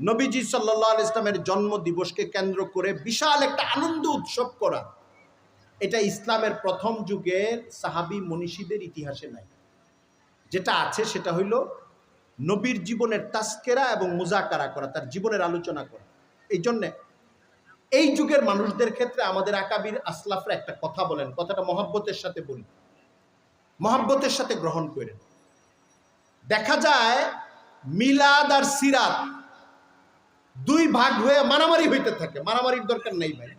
নবীজি সাল্লাহ ইসলামের জন্ম দিবসকে কেন্দ্র করে বিশাল একটা আনন্দ উৎসব করা। এটা ইসলামের প্রথম যুগের সাহাবি মনীষীদের ইতিহাসে নাই। যেটা আছে সেটা হইল নবীর জীবনের তাস্কেরা এবং মুজাকারা করা, তার জীবনের আলোচনা করা। এই জন্যে এই যুগের মানুষদের ক্ষেত্রে আমাদের আকাবির আসলাফরা একটা কথা বলেন, কথাটা মহাব্বতের সাথে বলি। মহাব্বতের সাথে গ্রহণ করেন। দেখা যায় মিলাদ আর সিরাত দুই ভাগ হয়ে মারামারি হইতে থাকে। মারামারির দরকার নেই ভাই।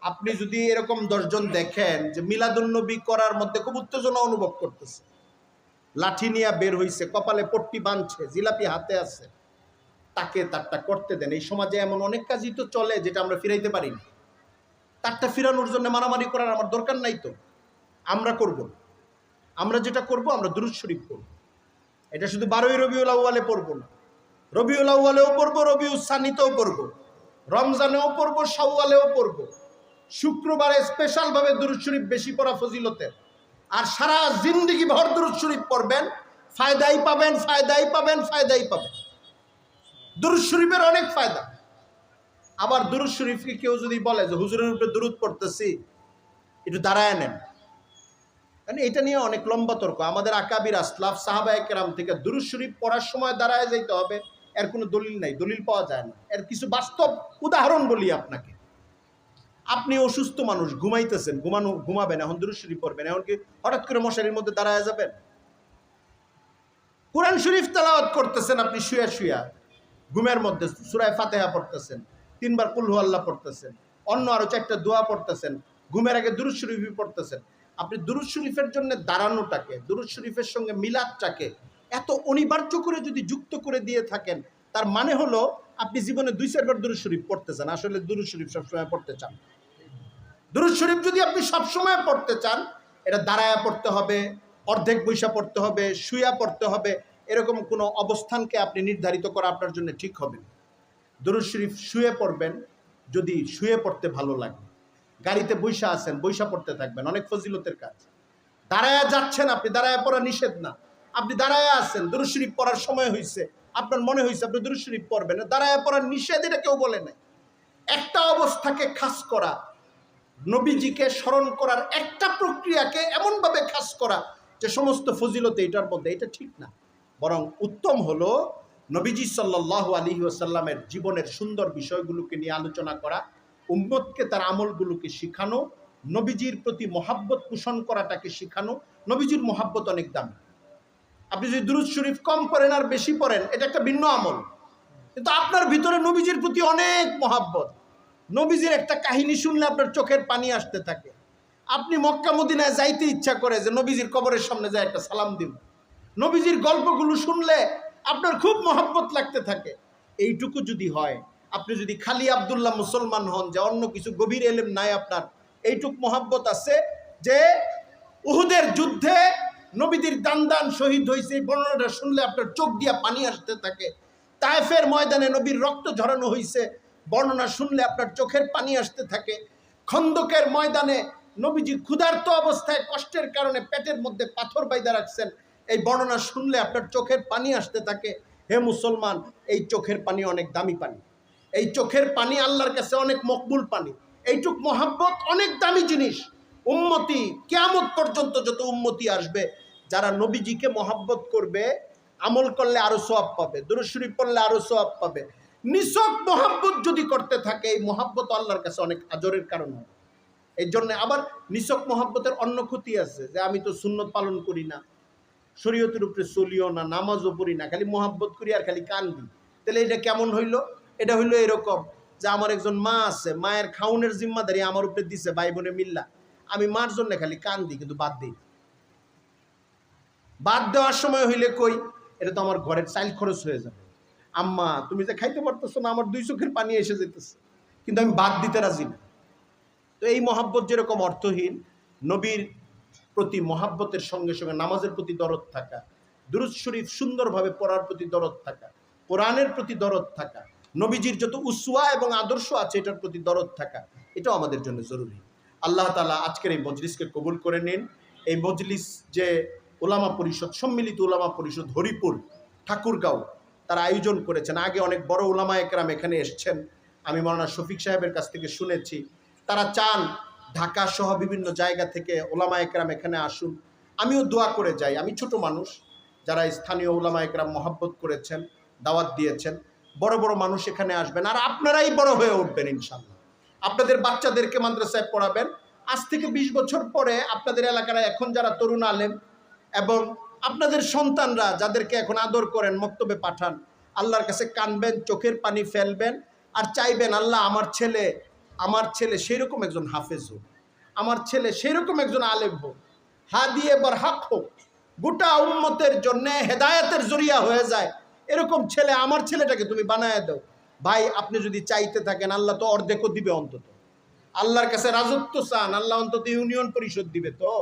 আপনি যদি এরকম দশজন দেখেন যে মিলাদুন্নবী করার মধ্যে খুব উত্তেজনা অনুভব করতেছে। লাঠি নিয়ে বের হইছে, কপালে পট্টি বাঁধছে, জিলাপি হাতে আছে। তাকে তারটা করতে দেন। এই সমাজে এমন অনেক কাজই তো চলে যেটা আমরা ফিরাইতে পারি না। তারটা ফিরানোর জন্য মারামারি করার আমার দরকার নাই তো। আমরা করব আমরা যেটা করব, আমরা দুরুৎ শরীফ করব এটা শুধু বারোই রবিউল আউ্বালে পড়ব না। রবিউল আউ্বালেও পড়ব, রবিউল সানিতেও পড়ব। রমজানেও পড়ব, শাওয়ালেও পড়ব। শুক্রবারে স্পেশালভাবে দুরুদ শরীফ বেশি পড়া ফজিলতের। আর সারা জিন্দিগি ভর দুরুদ শরীফ পড়বেন, ফায়দাই পাবেন ফায়দাই পাবেন ফায়দাই পাবেন। দুরুদ শরীফের অনেক ফায়দা। আবার দুরুদ শরীফকে কেউ যদি বলে যে, হুজুরের উপরে দুরুদ পড়তেছি, একটু দাঁড়ায় নেন। কারণ এটা নিয়ে অনেক লম্বা তর্ক। আমাদের আকাবির আসলাফ সাহাবা একরাম থেকে দুরুদ শরীফ পড়ার সময় দাঁড়ায় যাইতে হবে। এর কোনো দলিল নাই, দলিল পাওয়া যায় না। এর কিছু বাস্তব উদাহরণ বলি আপনাকে। আপনি অসুস্থ মানুষ, ঘুমাইতেছেন, ঘুমানো, ঘুমাবেন, এখন দুরুদ শরীফ পড়বেন, এখন কি হঠাৎ করে মশারির মধ্যে দাঁড়ায় যাবেন? কোরআন শরীফ তেলাওয়াত করতেছেন আপনি, শুয়া শুয়া। ঘুমের মধ্যে সুরায় ফাতেহা পড়তেছেন, তিনবার কুলহু আল্লাহ পড়তেছেন, অন্য আরও চারটা দোয়া পড়তেছেন, ঘুমের আগে দুরুদ শরীফই পড়তেছেন। আপনি দুরুদ শরীফের জন্য দাঁড়ানোটাকে, দুরুদ শরীফের সঙ্গে মিলাদটাকে এত অনিবার্য করে যদি যুক্ত করে দিয়ে থাকেন, তার মানে হলো আপনি জীবনে দুই, চারবার দুরুদ শরীফ পড়তে চান। আসলে দুরুদ শরীফ সবসময় পড়তে চান। দুরুদ শরীফ যদি আপনি সবসময় পড়তে চান, এটা দাঁড়ায়া পড়তে হবে, অর্ধেক বৈশা পড়তে হবে শুয়া পড়তে হবে, এরকম কোনো অবস্থানকে আপনি নির্ধারিত করা আপনার জন্য ঠিক হবে। দুরুদ শরীফ শুয়ে পড়বেন, যদি শুয়ে পড়তে ভালো লাগে। গাড়িতে বৈশা আছেন বৈশা পড়তে থাকবেন, অনেক ফজিলতের কাজ। দাঁড়ায়া যাচ্ছেন আপনি, দাঁড়ায়া পড়া নিষেধ না। আপনি দাঁড়ায় আছেন দুরুদ শরীফ পড়ার সময় হয়েছে আপনার মনে হয়েছে আপনি দুরুদ শরীফ পড়বেন দাঁড়ায় পড়ার নিষেধ এটা কেউ বলে নাই। একটা অবস্থাকে খাস করা, নবীজিকে স্মরণ করার একটা প্রক্রিয়াকে এমনভাবে খাস করা যে সমস্ত ফজিলতে এটার মধ্যে এটা ঠিক না। বরং উত্তম হলো নবীজি সাল্লাহ আলী ওসাল্লামের জীবনের সুন্দর বিষয়গুলোকে নিয়ে আলোচনা করা, উম্মতকে তার আমলগুলোকে শিখানো, নবীজির প্রতি মহাব্বত পোষণ করাটাকে শিখানো। নবীজির মহাব্বত অনেক দামি। আপনি যদি দুরুদ শরীফ কম পড়েন আর বেশি পড়েন, এটা একটা ভিন্ন আমল। কিন্তু আপনার ভিতরে নবীজির প্রতি অনেক মহাব্বত। নবীজির একটা কাহিনী শুনলে আপনার চোখের পানি আসতে থাকে। আপনি মক্কা মদিনায় যাইতে ইচ্ছা করে যে নবীজির কবরের সামনে যায় একটা সালাম দিব। নবীজির গল্পগুলো শুনলে আপনার খুব মহাব্বত লাগতে থাকে। এইটুকু যদি হয়, আপনি যদি খালি আবদুল্লাহ মুসলমান হন, যে অন্য কিছু গভীর এলেম নাই আপনার, এইটুক মহাব্বত আছে যে উহুদের যুদ্ধে নবীদের দান দান শহীদ হয়েছে বর্ণনাটা শুনলে আপনার চোখ দিয়া পানি আসতে থাকে। তায়েফের ময়দানে নবীর রক্ত ঝরানো হয়েছে বর্ণনা শুনলে আপনার চোখের পানি আসতে থাকে। খন্দকের ময়দানে নবীজি ক্ষুধার্ত অবস্থায় কষ্টের কারণে পেটের মধ্যে পাথর বাইদা রাখছেন। এই বর্ণনা শুনলে আপনার চোখের পানি আসতে থাকে। হে মুসলমান, এই চোখের পানি অনেক দামি পানি। এই চোখের পানি আল্লাহর কাছে অনেক মকবুল পানি। এইটুক মহাব্বত অনেক দামি জিনিস। উম্মতি, কেয়ামত পর্যন্ত যত উম্মতি আসবে, যারা নবীজিকে মহাব্বত করবে, আমল করলে আরও সোয়াব পাবে দুরুশরী পড়লে আরও সোয়াব পাবে। নিছক মহাব্বত যদি করতে থাকে, এই মহাব্বত আল্লাহর কাছে অনেক আজরের কারণ হবে এই জন্য আবার নিছক মহাব্বতের অন্য ক্ষতি আছে, যে আমি তো সুন্নত পালন করি না। শরীয়তের উপরে চলিও না, নামাজও পড়ি না, খালি মহাব্বত করি আর খালি কান কান্দি। তাহলে এটা কেমন হইল? এটা হইল এরকম যে আমার একজন মা আছে, মায়ের খাউনের জিম্মাদারি আমার উপরে দিছে, ভাই বোনে মিল্লা। আমি মার জন্য খালি কান দিই কিন্তু বাদ দিই বাদ দেওয়ার সময় হইলে কই, এটা তো আমার ঘরের চাইল খরচ হয়ে যাবে। আম্মা, তুমি যে খাইতে পারতেছো না, আমার দুই চোখের পানি এসে যেতেছে কিন্তু আমি বাদ দিতে রাজি না। তো এই মহাব্বত যেরকম অর্থহীন, নবীর প্রতি মহাব্বতের সঙ্গে সঙ্গে নামাজের প্রতি দরদ থাকা, দুরুদ শরীফ সুন্দরভাবে পড়ার প্রতি দরদ থাকা, কোরআনের প্রতি দরদ থাকা, নবীজির যত উসুয়া এবং আদর্শ আছে এটার প্রতি দরদ থাকা, এটাও আমাদের জন্য জরুরি। আল্লাহ তালা আজকের এই মজলিসকে কবুল করে নিন। এই মজলিস যে ওলামা পরিষদ, সম্মিলিত ওলামা পরিষদ হরিপুর, ঠাকুরগাঁও, তারা আয়োজন করেছেন। আগে অনেক বড় ওলামা একরাম এখানে এসছেন। আমি মৌলানা শফিক সাহেবের কাছ থেকে শুনেছি। তারা চান ঢাকা সহ বিভিন্ন জায়গা থেকে ওলামা একরাম এখানে আসুন। আমিও দোয়া করে যাই। আমি ছোট মানুষ, যারা স্থানীয় ওলামা একরাম মহাব্বত করেছেন, দাওয়াত দিয়েছেন, বড় বড় মানুষ এখানে আসবেন। আর আপনারাই বড় হয়ে উঠবেন ইনশাল্লাহ আপনাদের বাচ্চাদেরকে মাদ্রাসায় পড়াবেন। আজ থেকে বিশ বছর পরে আপনাদের এলাকার এখন যারা তরুণ আলেম এবং আপনাদের সন্তানরা যাদেরকে এখন আদর করেন, মক্তবে পাঠান, আল্লাহর কাছে কানবেন, চোখের পানি ফেলবেন আর চাইবেন, আল্লাহ, আমার ছেলে আমার ছেলে সেরকম একজন হাফেজ হোক, আমার ছেলে সেরকম একজন আলেম হোক হা দিয়ে বার হাক হোক, গোটা উম্মতের জন্যে হেদায়তের জরিয়া হয়ে যায়, এরকম ছেলে আমার ছেলেটাকে তুমি বানায় দাও। ভাই, আপনি যদি চাইতে থাকেন, আল্লাহ তো অর্ধেকও দিবে অন্তত। আল্লাহর কাছে রাজত্ব চান, আল্লাহ অন্তত ইউনিয়ন পরিষদ দিবে তো।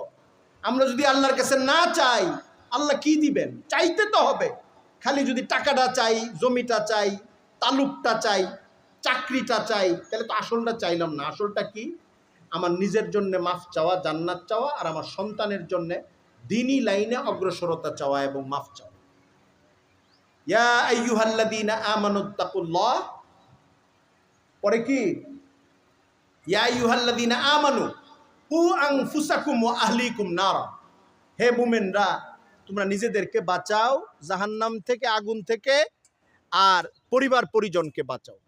আমরা যদি আল্লাহর কাছে না চাই, আল্লাহ কি দিবেন? চাইতে তো হবে। খালি যদি টাকাটা চাই, জমিটা চাই, তালুকটা চাই, চাকরিটা চাই, তাহলে তো আসলটা চাইলাম না। আসলটা কি? আমার নিজের জন্য মাফ চাওয়া, জান্নাত চাওয়া, আর আমার সন্তানের জন্য দিনই লাইনে অগ্রসরতা চাওয়া এবং মাফ চাওয়া। ইয়া পরে কি? ইয়া হে তোমরা নিজেদেরকে বাঁচাও, জাহান্নাম থেকে আগুন থেকে, আর পরিবার পরিজনকে বাঁচাও।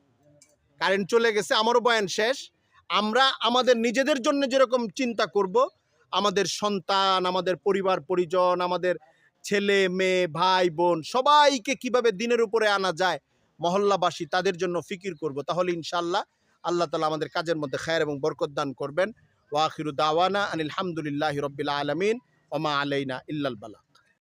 কারেন্ট চলে গেছে, আমারও বয়ান শেষ। আমরা আমাদের নিজেদের জন্য যেরকম চিন্তা করব, আমাদের সন্তান, আমাদের পরিবার পরিজন, আমাদের ছেলে, মেয়ে, ভাই, বোন, সবাইকে কীভাবে দিনের উপরে আনা যায়, মহল্লাবাসী তাদের জন্য ফিকির করব। তাহলে ইনশাল্লাহ আল্লাহ তালা আমাদের কাজের মধ্যে খায়ের এবং বরকত দান করবেন। ওয়াখিরু দাওয়ানা আনিল হামদুলিল্লাহ রব্বিল আলমিন। ওমা আলাইনা ইল্লাল বালা।